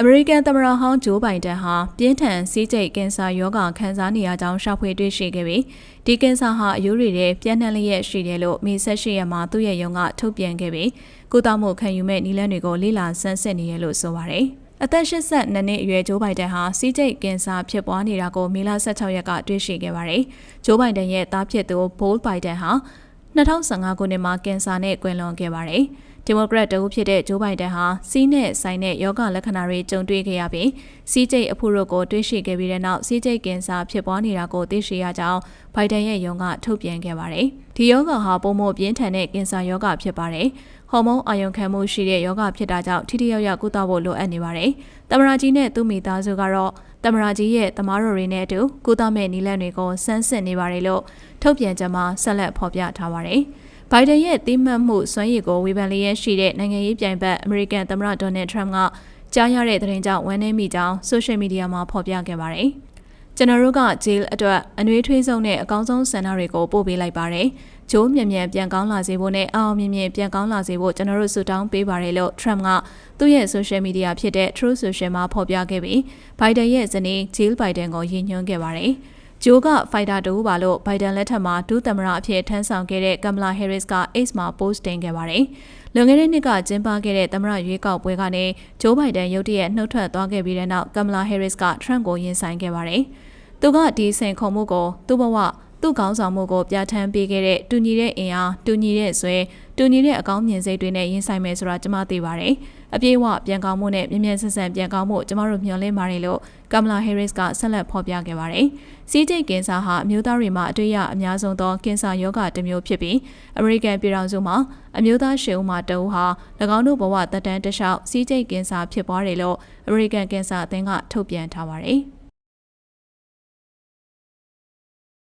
အမေရိကန်သမ္မတဟောင်းဂျိုးဘိုင်ဒန်ဟာပြင်းထန်စီးကျိတ်ကင်ဆာရောဂါခံစားနေရကြောင်းရှာဖွေတွေ့ရှိခဲ့ပြီးဒီကင်ဆာဟာအရိုးတွေထဲပြန့်နှံ့လျက်ရှိတယ်လို့မေဆက်ရှိရမှာသူ့ရဲ့ရုံးကထုတ်ပြန်ခဲ့ပြီးကုသမှုခံယူမဲ့နည်းလမ်းတွေကိုလေ့လာဆန်းစစ်နေရလို့ဆိုပါတယ်။အသက်82နှစ်အရွယ်ဂျိုးဘိုင်ဒန်ဟာစီးကျိတ်ကင်ဆာဖြစ်ပွားနေတာကိုမေလ16ရက်ကတွေ့ရှိခဲ့ပါတယ်။ဂျိုးဘိုင်ဒန်ရဲ့သားဖြစ်သူဘိုးဘိုင်ဒန်ဟာ2015ခုနှစ်မှာကင်ဆာနဲ့ကွယ်လွန်ခဲ့ပါတယ်။ ဒီမိုကရက်တဦးဖြစ်တဲ့ဂျိုးဘိုင်ဒန်ဟာစီးနဲ့ဆိုင်တဲ့ယောဂလက္ခဏာတွေကြုံတွေ့ခဲ့ရပြီးစီးကျိတ်အဖို့တို့ကိုတွေ့ရှိခဲ့ပြီးတဲ့နောက်စီးကျိတ်ကင်ဆာဖြစ်ပွားနေတာကိုသိရှိရကြောင်းဘိုင်ဒန်ရဲ့ယုံကထုတ်ပြန်ခဲ့ပါတယ်။ဒီယောဂဟာပုံမပြင်းထန်တဲ့ကင်ဆာယောဂဖြစ်ပါတယ်။ဟော်မုန်းအာရုံခံမှုရှိတဲ့ယောဂဖြစ်တာကြောင့်ထိထိရောက်ရောက်ကုသဖို့လိုအပ်နေပါတယ်။တမရာကြီးနဲ့သူ့မိသားစုကတော့တမရာကြီးရဲ့တမားတော်တွေနဲ့အတူကုသမဲ့နီလန်တွေကိုစမ်းစစ်နေပါတယ်လို့ထုတ်ပြန်ကြမှာဆက်လက်ဖော်ပြထားပါတယ်။ ဘိုင်ဒန်ရဲ့တိမှတ်မှုစွမ်းရည်ကိုဝေဖန်လျက်ရှိတဲ့နိုင်ငံရေးပြိုင်ဘက်အမေရိကန်သမ္မတဒေါ်နယ်ထရမ့်ကကြားရတဲ့သတင်းကြောင့်ဝမ်းနည်းမိကြောင်းဆိုရှယ်မီဒီယာမှာဖော်ပြခဲ့ပါတယ်။ကျွန်တော်တို့ကဂျေးအတွက်အနှွေးထွေးဆုံးနဲ့အကောင်းဆုံးဆန္ဒတွေကိုပို့ပေးလိုက်ပါတယ်။ဂျိုးမြန်မြန်ပြန်ကောင်းလာစေဖို့နဲ့အောင်မြင်မြင်ပြန်ကောင်းလာစေဖို့ကျွန်တော်တို့ဆုတောင်းပေးပါတယ်လို့ Trump ကသူ့ရဲ့ social media ဖြစ်တဲ့ Truth Social မှာဖော်ပြခဲ့ပြီး Biden ရဲ့ဇနီး Jill Biden ကိုရည်ညွှန်းခဲ့ပါတယ်။ ဂျိုးကဖိုက်တာတူပါလို့ဘိုင်ဒန်လက်ထက်မှာဒုသမ္မတအဖြစ်ထမ်းဆောင်ခဲ့တဲ့ကမ်မလာဟယ်ရစ်က Ace မှာ post တင်ခဲ့ပါတယ်။လွန်ခဲ့တဲ့နှစ်ကကျင်းပခဲ့တဲ့သမ္မတရွေးကောက်ပွဲကနေဂျိုးဘိုင်ဒန်ရုတ်တရက်နှုတ်ထွက်သွားခဲ့ပြီးတဲ့နောက်ကမ်မလာဟယ်ရစ်ကထရန့်ကိုရင်ဆိုင်ခဲ့ပါတယ်။သူကဒီစင်ခုံမှုကိုသူ့ဘဝ သူ့ခေါင်းဆောင်မှုကိုပြဋ္ဌာန်းပေးခဲ့တဲ့တူညီတဲ့အင်အားတူညီတဲ့ဆွဲတူညီတဲ့အကောင်းမြင်စိတ်တွေနဲ့ရင်ဆိုင်မယ်ဆိုတာကျွန်မသိပါတယ်။အပြည့်အဝပြန်ကောင်းမှုနဲ့မြန်မြန်ဆန်ဆန်ပြန်ကောင်းမှုကျွန်မတို့မျှော်လင့်ပါတယ်လို့ကမ်မလာဟဲရစ်ကဆက်လက်ဖော်ပြခဲ့ပါတယ်။စီးကျိတ်ကင်ဆာဟာအမျိုးသားတွေမှာအတွေ့အရအများဆုံးသောကင်ဆာရောဂါတစ်မျိုးဖြစ်ပြီးအမေရိကန်ပြည်ထောင်စုမှာအမျိုးသားရှယ်ဦးမှာတဦးဟာ၎င်းတို့ဘဝသက်တမ်းတစ်လျှောက်စီးကျိတ်ကင်ဆာဖြစ်ပွားတယ်လို့အမေရိကန်ကင်ဆာအသင်းကထုတ်ပြန်ထားပါတယ်။